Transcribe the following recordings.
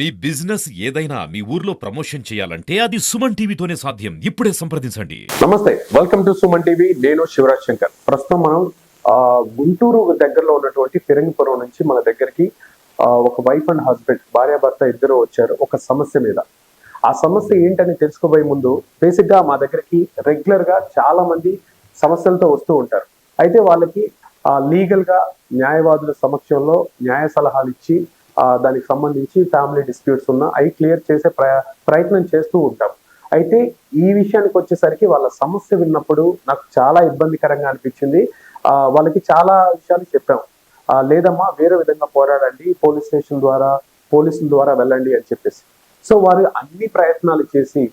మీ business ఏదైనా మీ ఊర్లో promotion చేయాలంటే అది సుమన్ టీవీతోనే సాధ్యం. ఇప్పుడే సంప్రదించండి. నమస్తే వెల్కమ్ టు సుమన్ టీవీ. నేను శివరాజ్ శంకర్. ప్రస్తుతం మనం గుంటూరు దగ్గరలో ఉన్నటువంటి ఫిరంగిపురం నుంచి మన దగ్గరికి ఒక వైఫ్ అండ్ హస్బెండ్ భార్యాభర్త ఇద్దరు వచ్చారు ఒక సమస్య మీద. ఆ సమస్య ఏంటని తెలుసుకోబోయే ముందు బేసిక్గా మా దగ్గరికి రెగ్యులర్గా చాలా మంది సమస్యలతో వస్తూ ఉంటారు. అయితే వాళ్ళకి లీగల్గా న్యాయవాదుల సమక్షంలో న్యాయ సలహాలు ఇచ్చి దానికి సంబంధించి ఫ్యామిలీ డిస్ప్యూట్స్ ఉన్నా అవి క్లియర్ చేసే ప్రయత్నం చేస్తూ ఉంటాం. అయితే ఈ విషయానికి వచ్చేసరికి వాళ్ళ సమస్య విన్నప్పుడు నాకు చాలా ఇబ్బందికరంగా అనిపించింది. వాళ్ళకి చాలా విషయాలు చెప్పాం. లేదమ్మా వేరే విధంగా పోరాడండి పోలీస్ స్టేషన్ ద్వారా పోలీసుల ద్వారా వెళ్ళండి అని చెప్పేసి. సో వారు అన్ని ప్రయత్నాలు చేసి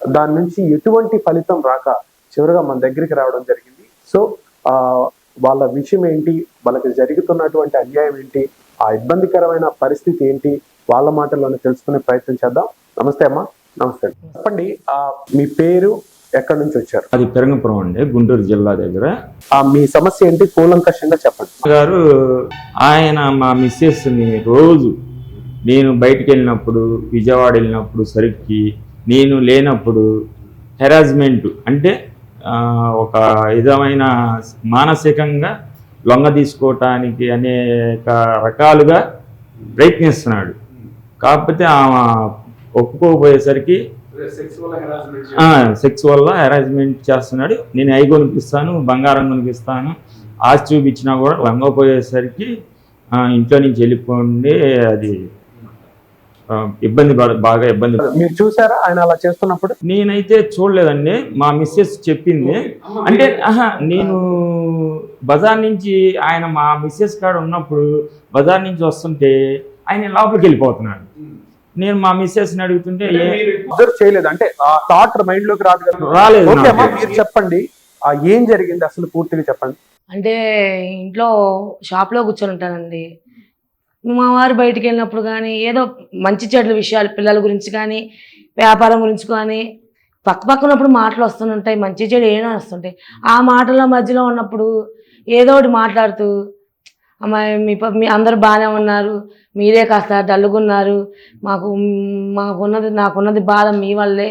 దాని నుంచి ఎటువంటి ఫలితం రాక చివరిగా మన దగ్గరికి రావడం జరిగింది. సో వాళ్ళ విషయం ఏంటి వాళ్ళకి జరుగుతున్నటువంటి అన్యాయం ఏంటి ఆ ఇబ్బందికరమైన పరిస్థితి ఏంటి? వాళ్ళ మాటల్లోనే తెలుసుకునే ప్రయత్నం చేద్దాం. నమస్తే అమ్మా. నమస్తే. చెప్పండి ఆ, మీ పేరు ఎక్కడి నుంచి వచ్చారు? అది పెరంగపురం అండి గుంటూరు జిల్లా దగ్గర. ఆ, మీ సమస్య ఏంటి? కూలంకషంగా చెప్పండి. గారు ఆయన మా మిస్సెస్ని రోజు నేను బయటికి వెళ్ళినప్పుడు విజయవాడ వెళ్ళినప్పుడు సరికి నేను లేనప్పుడు హెరాస్మెంట్ అంటే ఒక విధమైన మానసికంగా లొంగ తీసుకోవటానికి అనేక రకాలుగా ప్రయత్నిస్తున్నాడు. కాకపోతే ఆమె ఒప్పుకోపోయేసరికి సెక్స్ వల్ల హెరాస్మెంట్ చేస్తున్నాడు. నేను అయి కొనిపిస్తాను బంగారం కొనిపిస్తాను ఆస్తి చూపించినా కూడా లొంగపోయేసరికి ఆ, ఇంట్లో నుంచి వెళ్ళిపోండి అది ఆ, ఇబ్బంది పడ బాగా ఇబ్బంది మీరు చూసారా ఆయన అలా చేస్తున్నప్పుడు? నేనైతే చూడలేదండి. మా మిస్సెస్ చెప్పింది. అంటే నేను బజార్ నుంచి ఆయన మా మిస్సెస్ కాడ ఉన్నప్పుడు బజార్ నుంచి వస్తుంటే ఆయన లోపలికి వెళ్ళిపోతున్నాడు. నేను మా మిస్సెస్ని అడుగుతుంటే అబ్జర్వ్ చేయలేదు. అంటే ఆ థాట్ మైండ్లోకి రాదు కదా. రాలేదు. మీరు చెప్పండి. ఆ ఏం జరిగింది అసలు పూర్తిగా చెప్పండి. అంటే ఇంట్లో షాప్లో కూర్చొని ఉంటానండి. మా వారు బయటికి వెళ్ళినప్పుడు కానీ ఏదో మంచి చెడ్ల విషయాలు పిల్లల గురించి కానీ వ్యాపారం గురించి కానీ పక్క పక్క ఉన్నప్పుడు మాటలు వస్తుంటాయి మంచి చెడు ఏమైనా వస్తుంటాయి. ఆ మాటల మధ్యలో ఉన్నప్పుడు ఏదో ఒకటి మాట్లాడుతూ అమ్మాయి మీ మీ అందరు బాగానే ఉన్నారు మీరే కాస్త డల్లుగున్నారు మాకు మాకున్నది నాకున్నది బాధ మీ వల్లే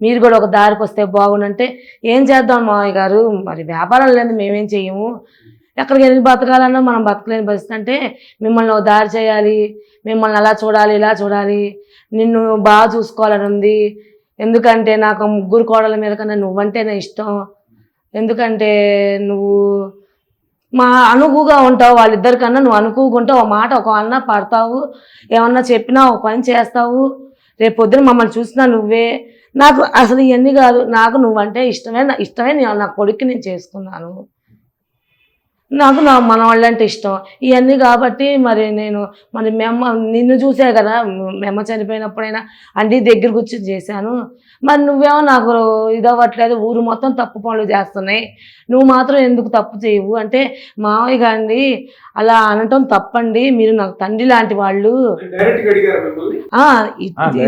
మీరు కూడా ఒక దారికి వస్తే బాగుండంటే ఏం చేద్దాం మావయ్య గారు? మరి వ్యాపారం లేదు మేమేం చెయ్యము. ఎక్కడికి వెళ్ళి బతకాలన్నా మనం బతకలేని పరిస్థితి అంటే మిమ్మల్ని ఒక దారి చేయాలి మిమ్మల్ని అలా చూడాలి ఇలా చూడాలి నిన్ను బాగా చూసుకోవాలని ఉంది. ఎందుకంటే నాకు ముగ్గురు కోడల మీద కన్నా నువ్వంటేనే ఇష్టం. ఎందుకంటే నువ్వు మా అనుకుగా ఉంటావు వాళ్ళిద్దరికన్నా నువ్వు అనుకుగా ఉంటావు ఒక మాట ఒక అన్న పడతావు ఏమన్నా చెప్పినా ఒక పని చేస్తావు రేపు పొద్దున మమ్మల్ని చూసినా నువ్వే. నాకు అసలు ఇవన్నీ కాదు నాకు నువ్వంటే ఇష్టమే నా ఇష్టమే నేను నా కొడుక్కి నేను చేసుకున్నాను. నాకు నా మనవాళ్ళంటే ఇష్టం. ఇవన్నీ కాబట్టి మరి నేను మరి మెమ్మ నిన్ను చూసే కదా మెమ్మ చనిపోయినప్పుడైనా అన్ని దగ్గర కూర్చొని చేశాను. మరి నువ్వేమో నాకు ఇదవ్వట్లేదు ఊరు మొత్తం తప్పు పనులు చేస్తున్నాయి. నువ్వు మాత్రం ఎందుకు తప్పు చేయవు? అంటే మావయ్య గాండి అలా అనటం తప్పండి మీరు నాకు తండ్రి లాంటి వాళ్ళు.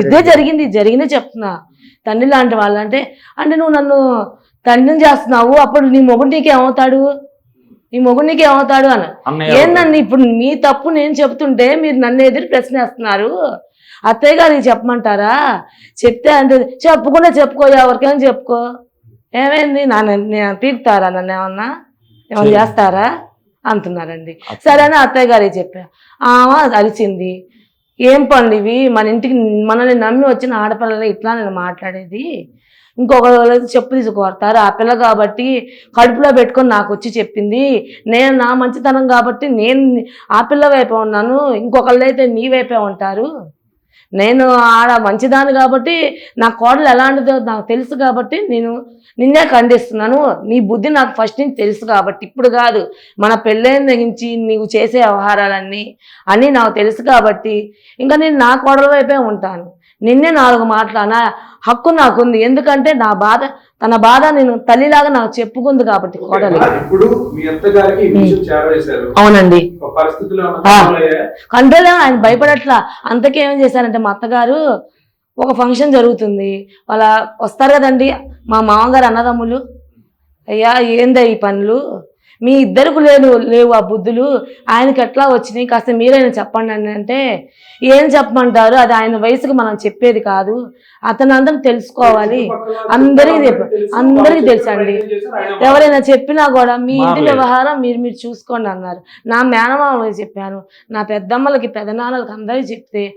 ఇదే. జరిగింది జరిగిందే చెప్తున్నా. తండ్రి లాంటి వాళ్ళు అంటే అంటే నువ్వు నన్ను తండ్రిని చేస్తున్నావు అప్పుడు నీ మొగుడు నీకేమవుతాడు? నీ మొగుడు నీకేమవుతాడు అని అన్నయ్య ఏందండి ఇప్పుడు మీ తప్పు నేను చెప్తుంటే మీరు నన్ను ఎదురు ప్రశ్నిస్తున్నారు. అత్తయ్య గారికి చెప్పమంటారా? చెప్తే అంటే చెప్పుకుంటే చెప్పుకో ఎవరికైనా చెప్పుకో. ఏమైంది? నన్ను నేను పీకుతారా? నన్ను ఏమన్నా? ఏమన్నా. చేస్తారా? అంటున్నారండి. సరే అని అత్తయ్య గారికి చెప్పా ఆమె అరిచింది. ఏం పనులు ఇవి? మన ఇంటికి మనల్ని నమ్మి వచ్చిన ఆడపిల్లలు ఇట్లా నేను మాట్లాడేది. ఇంకొక చెప్పు తీసుకొడతారు ఆ పిల్ల కాబట్టి కడుపులో పెట్టుకొని నాకు వచ్చి చెప్పింది నేను నా మంచితనం కాబట్టి నేను ఆ పిల్ల వైపే ఉన్నాను ఇంకొకళ్ళు అయితే నీ వైపే ఉంటారు. నేను ఆడ మంచిదాన్ని కాబట్టి నా కోడలు ఎలాంటిదో నాకు తెలుసు కాబట్టి నేను నిన్నే ఖండిస్తున్నాను. నీ బుద్ధి నాకు ఫస్ట్ నుంచి తెలుసు కాబట్టి ఇప్పుడు కాదు మన పెళ్ళైన నుంచి నీవు చేసే వ్యవహారాలన్నీ అన్నీ నాకు తెలుసు కాబట్టి ఇంకా నేను నా కోడల వైపే ఉంటాను. నిన్నే నాలుగు మాట్లాడిన హక్కు నాకుంది. ఎందుకంటే నా బాధ తన బాధ నేను తల్లిలాగా నాకు చెప్పుకుంది కాబట్టి కోడలు. ఇప్పుడు మీ అవునండి? కంట్రోల్ ఆయన భయపడట్లా. అంతకే ఏం చేశారంటే మా అత్తగారు ఒక ఫంక్షన్ జరుగుతుంది. వాళ్ళ వస్తారు కదండి మా మామగారు అన్నదమ్ములు. అయ్యా ఏందా ఈ పనులు? మీ ఇద్దరికి లేదు లేవు ఆ బుద్ధులు. ఆయనకి ఎట్లా వచ్చినాయి? కాస్త మీరైనా చెప్పండి అని అంటే ఏం చెప్పమంటారు? అది ఆయన వయసుకు మనం చెప్పేది కాదు. అతను అందరం తెలుసుకోవాలి. అందరికీ చెప్ప- అందరికీ తెలుసండి. ఎవరైనా చెప్పినా కూడా మీ ఇంటి. వ్యవహారం మీరు మీరు చూసుకోండి అన్నారు. నా మేనమామకి చెప్పాను. నా పెద్దమ్మలకి పెదనాన్నలకి అందరికీ చెప్తే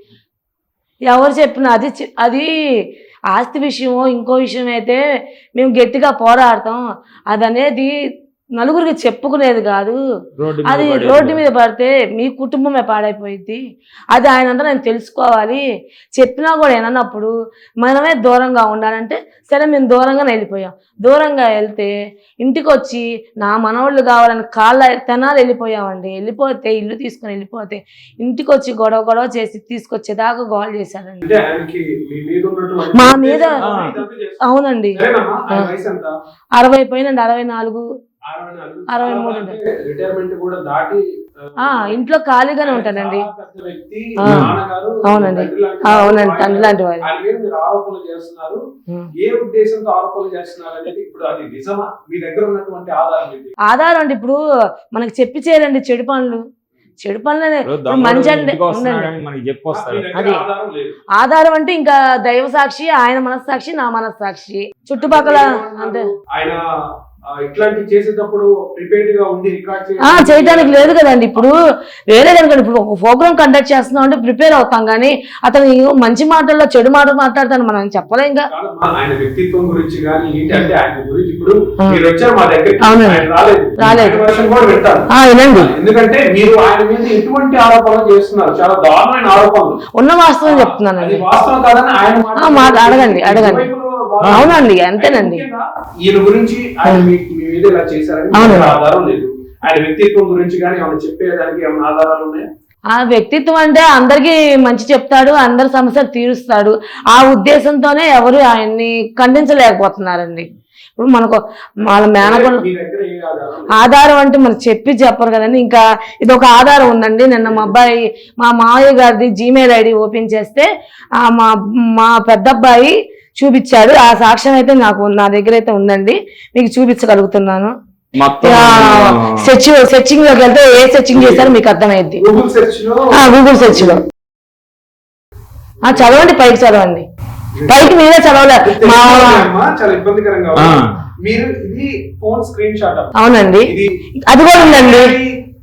ఎవరు చెప్పినా అది అది ఆస్తి విషయమో ఇంకో విషయం అయితే మేము గట్టిగా పోరాడతాం. అది అనేది నలుగురికి చెప్పుకునేది కాదు. అది. రోడ్డు మీద పడితే మీ కుటుంబమే పాడైపోయింది అది ఆయన అంతా నేను తెలుసుకోవాలి. చెప్పినా కూడా ఏనన్నప్పుడు మనమే దూరంగా ఉండాలంటే సరే మేము దూరంగానే వెళ్ళిపోయాం. దూరంగా వెళ్తే ఇంటికి వచ్చి నా మనవాళ్ళు కావాలని కాళ్ళ తెనాలు వెళ్ళిపోయామండి. వెళ్ళిపోతే ఇల్లు తీసుకొని వెళ్ళిపోతే ఇంటికి వచ్చి గొడవ గొడవ చేసి తీసుకొచ్చేదాకా గోల్ చేశారండి. మీ మీద. అవునండి. సరేనమ్మా, ఆయన వయసు ఎంత? అరవై పైనండి అరవై నాలుగు. అరవై మూడు అంటే రిటైర్మెంట్ కూడా దాటి ఆ, ఇంట్లో ఖాళీగానే ఉంటానండి. అవునండి. అవునండి తండ్రి లాంటి వారు ఆయన మీద మీరు ఆరోపణలు చేస్తున్నారు. ఉం. ఏ ఉద్దేశంతో ఆరోపణలు చేస్తున్నారు అనేది ఇప్పుడు అది నిజమా? మీ దగ్గర ఉన్నటువంటి ఆధారం ఏంటి? ఆధారం అండి ఇప్పుడు మనకి చెప్పి చేయరండి చెడు పనులు. చెడు దొంగడు మంచి అది. ఆధారం లేదు. ఆధారం అంటే ఇంకా దైవ సాక్షి ఆయన మనస్సాక్షి నా మనస్సాక్షి. చుట్టుపక్కల అంటే ఆయన ఇట్లాంటి చేసేటప్పుడు ప్రిపేర్డ్గా ఉండి రికార్డ్ ఆ చేయడానికి లేదు కదండి. ఇప్పుడు వేరే కనుక ఇప్పుడు ఒక ప్రోగ్రామ్ కండక్ట్ చేస్తున్నాం అంటే ప్రిపేర్ అవుతాం కానీ అతను మంచి మాటల్లో చెడు మాటలు మాట్లాడతాను మనం చెప్పలేం ఆయన వ్యక్తిత్వం గురించి కానీ ఏంటంటే ఆయన గురించి ఇప్పుడు ఆ. మీరు వచ్చారు మా దగ్గర అవునండి. ఆయన రాలేదు. ఎందుకంటే మీరు ఆయన మీద ఎటువంటి ఆరోపణలు చేస్తున్నారు? చాలా దారుణమైన ఆరోపణలు. ఉన్న వాస్తవం అది చెప్తున్నానండి వాస్తవం కాదని ఆయన అడగండి, అడగండి. అవునండి అంతేనండి. ఈయన గురించి ఆయన మీ మీ మీద ఇలా చేశారని అవును. మీకు ఆధారం లేదు. ఆయన వ్యక్తిత్వం గురించి కానీ ఏమైనా చెప్పేదానికి ఏమైనా ఆధారాలు ఉన్నాయా? ఆ వ్యక్తిత్వం అంటే అందరికీ మంచి చెప్తాడు అందరి సమస్యలు తీరుస్తాడు. ఆ ఉద్దేశంతోనే ఎవరు ఆయన్ని ఖండించలేకపోతున్నారండి. ఇప్పుడు మనకు వాళ్ళ మేనగొండ మీ దగ్గర ఏ ఆధారం అంటే మనం చెప్పి చెప్పరు కదండి. ఇంకా ఇది ఒక ఆధారం ఉందండి. నిన్న మా అబ్బాయి మా మావయ్య గారిది జీమెయిల్ ఐడి ఓపెన్ చేస్తే ఆ మా మా పెద్ద అబ్బాయి చూపించాడు. ఆ సాక్ష్యం అయితే నాకు నా దగ్గర అయితే ఉందండి. మీకు చూపించగలుగుతున్నాను. మొత్తం సెర్చ్ సెర్చింగ్లోకి వెళ్తే ఏ సెర్చింగ్ చేశారో మీకు అర్థమైద్ది. గూగుల్ సెర్చ్లో చదవండి పైకి చదవండి. పైకి మీరే చదవలే. మా అమ్మా, చాలా ఇబ్బందికరంగా ఉంది. ఆ. మీరు ఇది ఫోన్ స్క్రీన్ షాట్ అమ్మా. అవునండి. అది కూడా ఉందండి.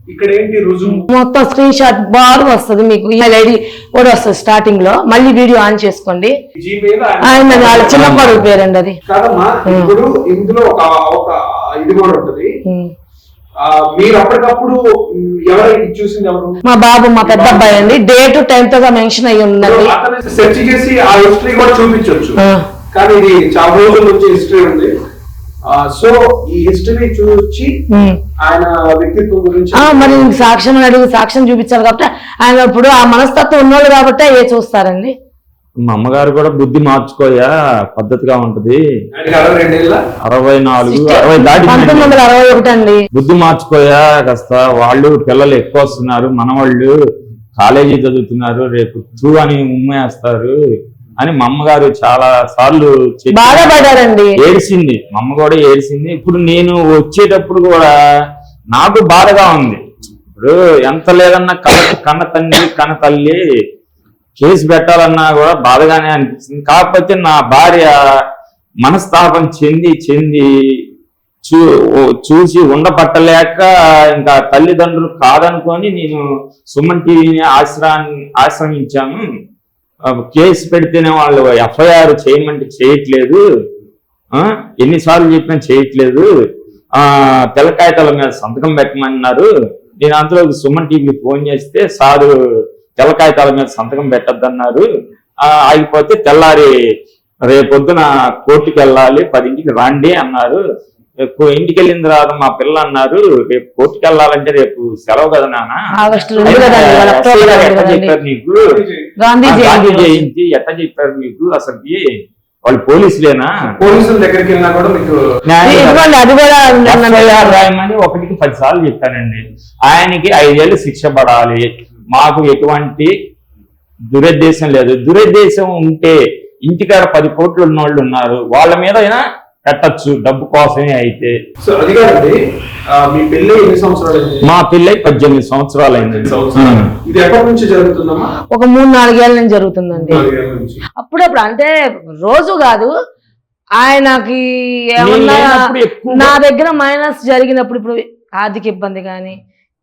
ఇక్కడ ఏంటి రుజువు మొత్తం స్క్రీన్ షాట్ బాగా వస్తుంది మీకు. ఈమెయిల్ ఐడి కూడా వస్తుంది స్టార్టింగ్లో. మళ్ళీ వీడియో ఆన్ చేసుకోండి. జీమెయిల్ ఆయన వాళ్ళ చిన్న కొడుకు పేరండి అది. కాదమ్మా ఇప్పుడు ఇందులో ఒక ఒక ఇది కూడా ఉంటది. ఉమ్. ఆ, మీరు అప్పటికప్పుడు ఉమ్, ఎవరైతే చూసింది ఎవరు? మా బాబు మా పెద్ద అబ్బాయి అండి. డేట్ టైం తో మెన్షన్ అయ్యి ఉందండి. సెర్చ్ చేసి ఆ హిస్టరీ కూడా చూపించవచ్చు. కానీ ఇది చాలా రోజుల నుంచి హిస్టరీ ఉంది. సో ఈ హిస్టరీ చూసి. ఆయన వ్యక్తిత్వం గురించి ఆ, మరి సాక్ష్యం అడిగి సాక్ష్యం చూపించాలి కాబట్టి ఆయన ఇప్పుడు ఆ మనస్తత్వం ఉన్నోళ్ళు కాబట్టి ఏ చూస్తారండి? మా అమ్మగారు కూడా బుద్ధి మార్చుకోయా పద్ధతిగా ఉంటది. అరవై నాలుగు అరవై దాటి అరవై ఒకటి అండి బుద్ధి మార్చుకోయా కాస్త? వాళ్ళు పిల్లలు ఎక్కువ వస్తున్నారు మనవాళ్ళు కాలేజీ చదువుతున్నారు రేపు చూ అని ఉమ్మేస్తారు. అని మా అమ్మగారు చాలా సార్లు బాధపడారండి. ఏడిసింది. మా అమ్మ కూడా ఏడిసింది. ఇప్పుడు నేను వచ్చేటప్పుడు కూడా నాకు బాధగా ఉంది. ఇప్పుడు ఎంత లేదన్నా కన్న కన్న తండ్రి కన్న తల్లి కేసు పెట్టాలన్నా కూడా బాధగానే అనిపిస్తుంది. కాకపోతే నా భార్య మనస్తాపం చెంది చెంది చూ చూసి ఉండపట్టలేక ఇంకా తల్లిదండ్రులు కాదనుకొని నేను సుమన్ టీవీని ఆశ్రయాన్ని ఆశ్రయించాను. ఆ, కేసు పెడితేనే వాళ్ళు ఎఫ్ఐఆర్ చేయమంటే చేయట్లేదు. ఎన్నిసార్లు చెప్పినా చేయట్లేదు. ఆ తెల్ల కాగితాల మీద సంతకం పెట్టమన్నారు. నేను అందులో సుమన్ టీవీ ఫోన్ చేస్తే సారు తెల్ల కాగితాల మీద సంతకం పెట్టద్దన్నారు. ఆగిపోతే తెల్లారి రేపొద్దున కోర్టుకి వెళ్ళాలి పదింటికి రాండి అన్నారు. ఇంటికి వెళ్ళిన తర్వాత మా పిల్ల అన్నారు రేపు కోర్టుకి వెళ్ళాలంటే రేపు సెలవు కదా నాన్న. చెప్పారు నీకు? గాంధీ జయంతి ఎట్లా చెప్పారు మీకు అసలుకి వాళ్ళు పోలీసులేనా? పోలీసుల దగ్గరికి వెళ్ళినా కూడా మీకు రాయమని ఒకటికి పది సార్లు చెప్పానండి. ఆయనకి ఐదేళ్ళు శిక్ష పడాలి. మాకు ఎటువంటి దురుద్దేశం లేదు. దురుద్దేశం ఉంటే ఇంటికాడ పది కోట్లు ఉన్న వాళ్ళు ఉన్నారు. వాళ్ళ మీద అయినా పెట్టచ్చు డబ్బు కోసమే అయితే. సో అది కాదండి ఆ, మీ ఎన్ని సంవత్సరాలు మా పిల్లై పద్దెనిమిది సంవత్సరాలు. అయింది ఇది ఎప్పటి నుంచి జరుగుతుందమ్మా? ఒక మూడు నాలుగేళ్ళ నుంచి జరుగుతుందండి. అప్పుడప్పుడు అంటే రోజు కాదు ఆయనకి ఏమన్నా నా దగ్గర మైనస్ జరిగినప్పుడు ఇప్పుడు ఆర్థిక ఇబ్బంది కానీ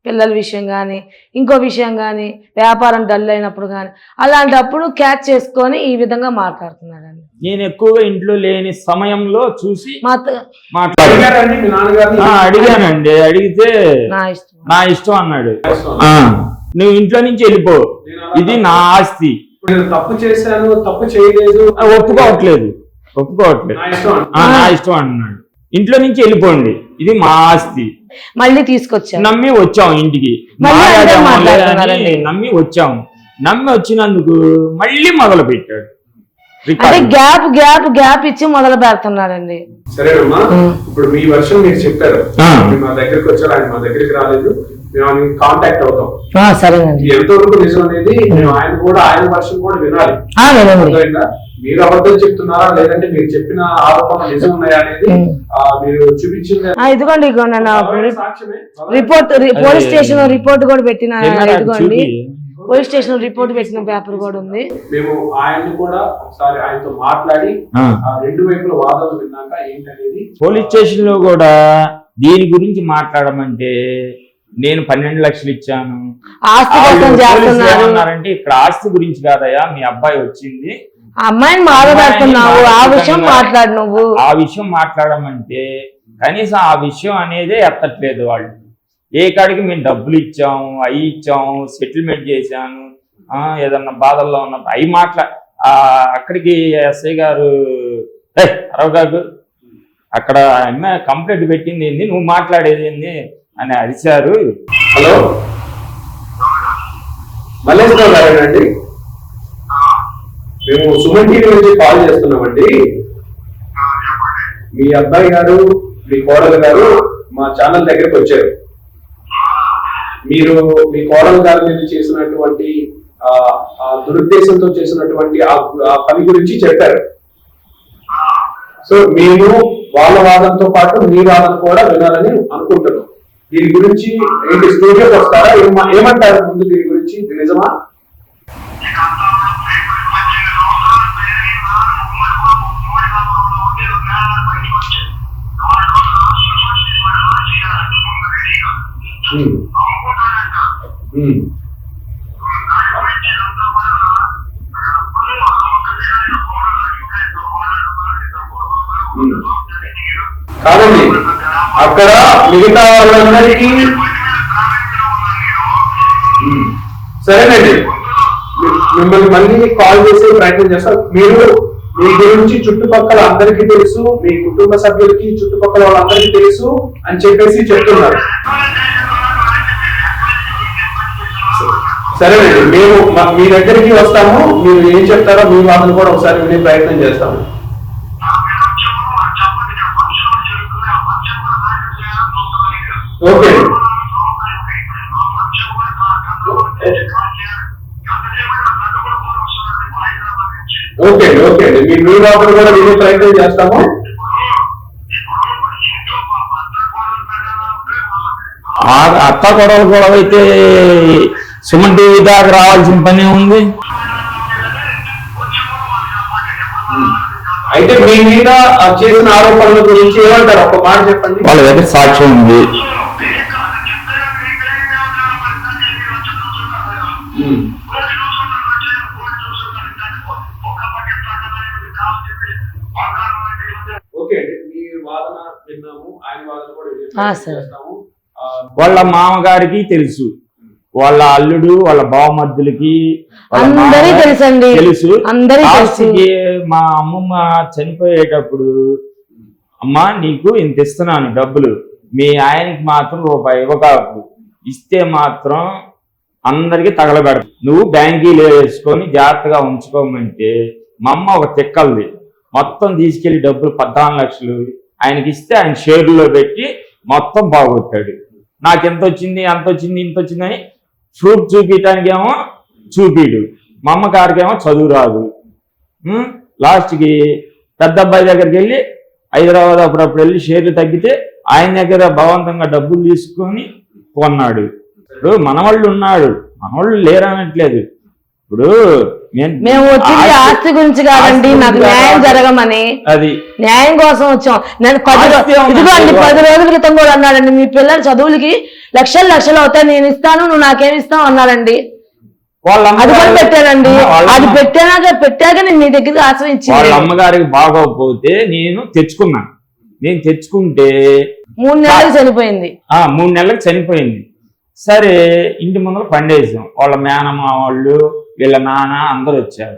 పిల్లల విషయం కానీ ఇంకో విషయం కానీ వ్యాపారం డల్ అయినప్పుడు కానీ అలాంటప్పుడు క్యాచ్ చేసుకొని ఈ విధంగా మాట్లాడుతున్నాడండి. నేను ఎక్కువగా ఇంట్లో లేని సమయంలో చూసి అడిగానండి. అడిగితే నా ఇష్టం. నా ఇష్టం అన్నాడు. ఆ, నువ్వు ఇంట్లో నుంచి వెళ్ళిపో. ఇది నా ఆస్తి. తప్పు చేశాను తప్పు చేయలేదు. ఒప్పుకోవట్లేదు. ఒప్పుకోవట్లేదు. నా ఇష్టం అన్నాడు. ఇంట్లో నుంచి వెళ్ళిపోండి. ఇది మా ఆస్తి. మళ్ళీ తీసుకొచ్చాను నమ్మి వచ్చాం ఇంటికి. నమ్మి వచ్చాం. నమ్మి వచ్చినందుకు మళ్ళీ మొదలు పెట్టాడు. అంటే. గ్యాప్ గ్యాప్ గ్యాప్ ఇచ్చి మొదలు పెడుతున్నాడండి సరేనమ్మా. ఇప్పుడు మీ వర్షం మీరు చెప్పారు. మా దగ్గరికి వచ్చారు ఆయన మా దగ్గరికి రాలేదు. మేము కాంటాక్ట్ అవుతాం. సరేనండి. ఇది ఎంతవరకు నిజం అనేది మేము ఆయన కూడా ఆయన వర్షం కూడా వినాలి. మీరు అబద్ధం చెప్తున్నారా? లేదంటే మీరు చెప్పిన ఆరోపణలు నిజం ఉన్నాయా అనేది మీరు చూపించింది ఇదిగోండి రిపోర్ట్ పోలీస్ స్టేషన్ రిపోర్ట్ కూడా పెట్టిన ఇదిగోండి. పోలీస్ స్టేషన్ రిపోర్ట్ పెట్టిన పేపర్ కూడా ఉంది. మేము ఆయన్ని కూడా ఒకసారి ఆయనతో మాట్లాడి రెండు వైపుల వాదనలు విన్నాక ఏంటనేది పోలీస్ స్టేషన్లో కూడా దీని గురించి మాట్లాడమంటే నేను పన్నెండు లక్షలు ఇచ్చాను. ఆస్తి ఇక్కడ ఆస్తి గురించి కాదయ్యా మీ అబ్బాయి వచ్చింది. ఆ అమ్మాయిని బాధపడుతున్నావు ఆ విషయం మాట్లాడు నువ్వు. ఆ విషయం మాట్లాడమంటే కనీసం ఆ విషయం అనేదే ఎత్తట్లేదు వాళ్ళు. ఏ కాడికి మేము డబ్బులు ఇచ్చాము అవి ఇచ్చాము సెటిల్మెంట్ చేశాను ఆ, ఏదన్నా బాధల్లో ఉన్నప్పుడు అవి మాట్లా ఆ, అక్కడికి ఎస్ఐ గారు "ఏయ్, అరవగాకు అక్కడ అమ్మ కంప్లైంట్ పెట్టింది ఏంది నువ్వు మాట్లాడేది ఏంది అని అరిచారు. హలో? మల్లేశ్వరరావు గారేనండి మేము సుమన్ టీవీ నుంచి కాల్ చేస్తున్నామండి. మీ అబ్బాయి గారు మీ కోడలు గారు మా ఛానల్ దగ్గరికి వచ్చారు. మీరు మీ కోడలు గారి మీద చేసినటువంటి ఆ, దురుద్దేశంతో చేసినటువంటి ఆ పని గురించి చెప్పారు. సో మేము వాళ్ళ వాదనతో పాటు మీ వాదన కూడా వినాలని అనుకుంటున్నాం. దీని గురించి ఏంటి స్టూడియోకి వస్తారా? ఏమంటారు ముందు దీని గురించి? నిజమా? కాదండి అక్కడ మిగతా వాళ్ళందరికీ సరేనండి. మిమ్మల్ని మళ్ళీ కాల్ చేసే ప్రయత్నం చేస్తాం. మీరు మీ గురించి చుట్టుపక్కల అందరికీ తెలుసు మీ కుటుంబ సభ్యులకి చుట్టుపక్కల వాళ్ళందరికీ తెలుసు అని చెప్పేసి చెప్తున్నారు. సరేనండి మేము మీ దగ్గరికి వస్తాము. మీరు ఏం చెప్తారో మీ వాదన కూడా ఒకసారి వినే ప్రయత్నం చేస్తాము. ఓకే. ఓకే అండి ఓకే. అండి మీ మీ వాదన కూడా వినే ప్రయత్నం చేస్తాము. అత్త గొడవలు గొడవ అయితే సుమన్ టీవీ దాకా రావాల్సిన పని ఉంది. అయితే మీ మీద చేసిన ఆరోపణల గురించి ఏమంటారు? ఒక మాట చెప్పండి. వాళ్ళ దగ్గర సాక్ష్యం ఉంది. వాళ్ళ మామగారికి తెలుసు. వాళ్ళ అల్లుడు వాళ్ళ బావమద్దులకి తెలుసండి. తెలుసు. అందరికీ తెలుసు. లాస్ట్కి మా అమ్మమ్మ చనిపోయేటప్పుడు అమ్మా నీకు ఇంత ఇస్తున్నాను డబ్బులు. మీ ఆయనకి మాత్రం రూపాయి ఇవ్వకాకు ఇస్తే మాత్రం అందరికి తగలబెడదు నువ్వు బ్యాంకీలో వేసుకొని జాగ్రత్తగా ఉంచుకోమంటే మా అమ్మ ఒక తిక్కల్ది. మొత్తం తీసుకెళ్ళి డబ్బులు పద్నాలుగు లక్షలు. ఆయనకి ఇస్తే ఆయన షేర్లో పెట్టి మొత్తం బాగొట్టాడు నాకు ఎంత వచ్చింది అంత వచ్చింది ఇంత వచ్చిందని ప్రూఫ్ చూపించడానికేమో చూపిడు. మా అమ్మగారికేమో చదువు రాదు. లాస్ట్కి పెద్ద అబ్బాయి దగ్గరికి వెళ్ళి హైదరాబాద్ అప్పుడప్పుడు వెళ్ళి షేర్లు తగ్గితే ఆయన దగ్గర బలవంతంగా డబ్బులు తీసుకొని కొన్నాడు. ఇప్పుడు మనవాళ్ళు ఉన్నాడు. మనవాళ్ళు లేరనట్లేదు. ఇప్పుడు మేము వచ్చింది ఆస్తి- గురించి కాదండి నాకు న్యాయం. జరగమని. అది. న్యాయం కోసం వచ్చాం. నేను పది రో- ఆస్తి ఏమన్నా ఇదిగో అండి ఇదిగో. పది రోజుల క్రితం కూడా అన్నాడండి మీ పిల్లల చదువులకి లక్షలు లక్షలు అవుతాయి నేను ఇస్తాను నువ్వు నాకేమి ఇస్తావు అన్నాడండి. వాళ్ళ అది కూడా పెట్టానండి. అది పెట్టాక పెట్టాక నేను మీ దగ్గరికి వాళ్ళ ఆశ్రయించింది అమ్మగారికి బాగోకపోతే నేను తెచ్చుకున్నాను. నేను తెచ్చుకుంటే మూడు నెలలకు చనిపోయింది. ఆ మూడు నెలలకు చనిపోయింది. సరే ఇంటి ముందర పండేసాం వాళ్ళ మేనమా వాళ్ళు వీళ్ళ నాన్న అందరూ వచ్చారు.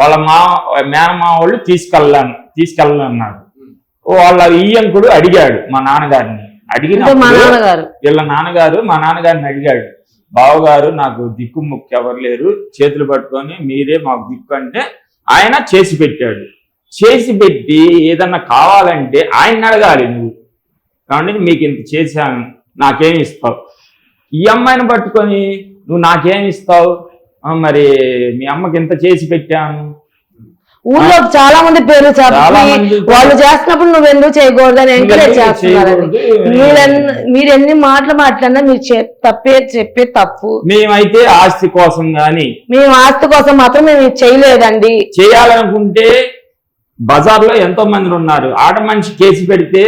వాళ్ళ మా మేనమా వాళ్ళు తీసుకెళ్ళాను తీసుకెళ్ళాలన్నారు వాళ్ళ ఈయంకుడు అడిగాడు మా నాన్నగారిని. నాన్నగారు. వీళ్ళ నాన్నగారు మా నాన్నగారిని అడిగాడు. బావగారు నాకు దిక్కు ముక్కు ఎవరు లేరు. చేతులు పట్టుకొని మీరే మాకు దిక్కు అంటే ఆయన చేసి పెట్టాడు. చేసి పెట్టి ఏదన్నా కావాలంటే ఆయన అడగాలి నువ్వు. కాబట్టి మీకు ఇంత చేశాను. నాకేం ఇస్తావు? ఈ అమ్మాయిని పట్టుకొని నువ్వు నాకేం ఇస్తావు? మరి మీ అమ్మకి ఇంత చేసి పెట్టాను? ఊర్లో చాలా మంది మంది వాళ్ళు చేస్తున్నప్పుడు నువ్వు ఎందుకు ఎంకరేజ్ చేస్తున్నారండి చేయకూడదు. మీరెన్ని మీరు ఎన్ని మాటలు మాట్లాడినా మీరు తప్పే చెప్పే తప్పు. మేమైతే ఆస్తి కోసం గాని మేము ఆస్తి కోసం మాత్రం మేము చేయలేదండి. చేయాలనుకుంటే బజార్లో ఎంతో మంది ఉన్నారు. ఆడ మనిషి కేసు పెడితే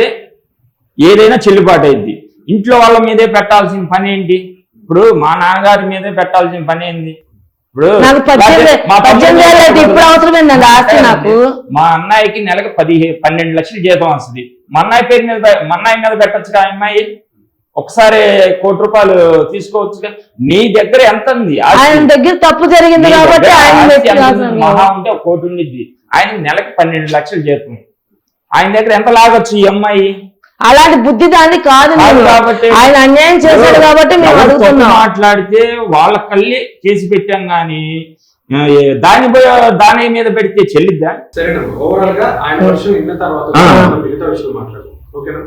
ఏదైనా చెల్లుబాటు అయింది ఇంట్లో వాళ్ళ మీదే పెట్టాల్సిన పని ఏంటి? ఇప్పుడు మా నాన్నగారి మీదే పెట్టాల్సిన పని ఏంది? ఇప్పుడు నాకు పద్దెనిమిది మా పద్దెనిమిది ఏళ్ళు అయితే ఇప్పుడు అవసరమైందండి ఆస్తి నాకు. మా అన్నయ్యకి నెలకు పదిహే పన్నెండు లక్షలు జీతం వస్తుంది. మా అన్నయ్య పేరు మీద మా అన్నయ్య మీద పెట్టచ్చు ఆ అమ్మాయి? ఒకసారి కోటి రూపాయలు తీసుకోవచ్చుగా నీ దగ్గర ఎంత ఉంది? ఆయన దగ్గర తప్పు జరిగింది కాబట్టి. మహా ఉంటే ఒక కోటి ఉండిద్ది. ఆయన నెలకు పన్నెండు లక్షలు జీతం. ఆయన దగ్గర ఎంత లాగొచ్చు ఈ అమ్మాయి? అలాంటి బుద్ధి దాన్ని కాదు ఆయన అన్యాయం చేశాడు కాబట్టి మేము అడుగుతున్నాం. మాట్లాడితే వాళ్ళ కళ్ళే చేసి పెట్టాం గాని దాని దాని మీద పెడితే చెల్లిద్దా? సరేనమ్మా ఓవరాల్గా ఆయన వర్షం విన్న తర్వాత. మిగతా విషయం మాట్లాడు ఓకేనా?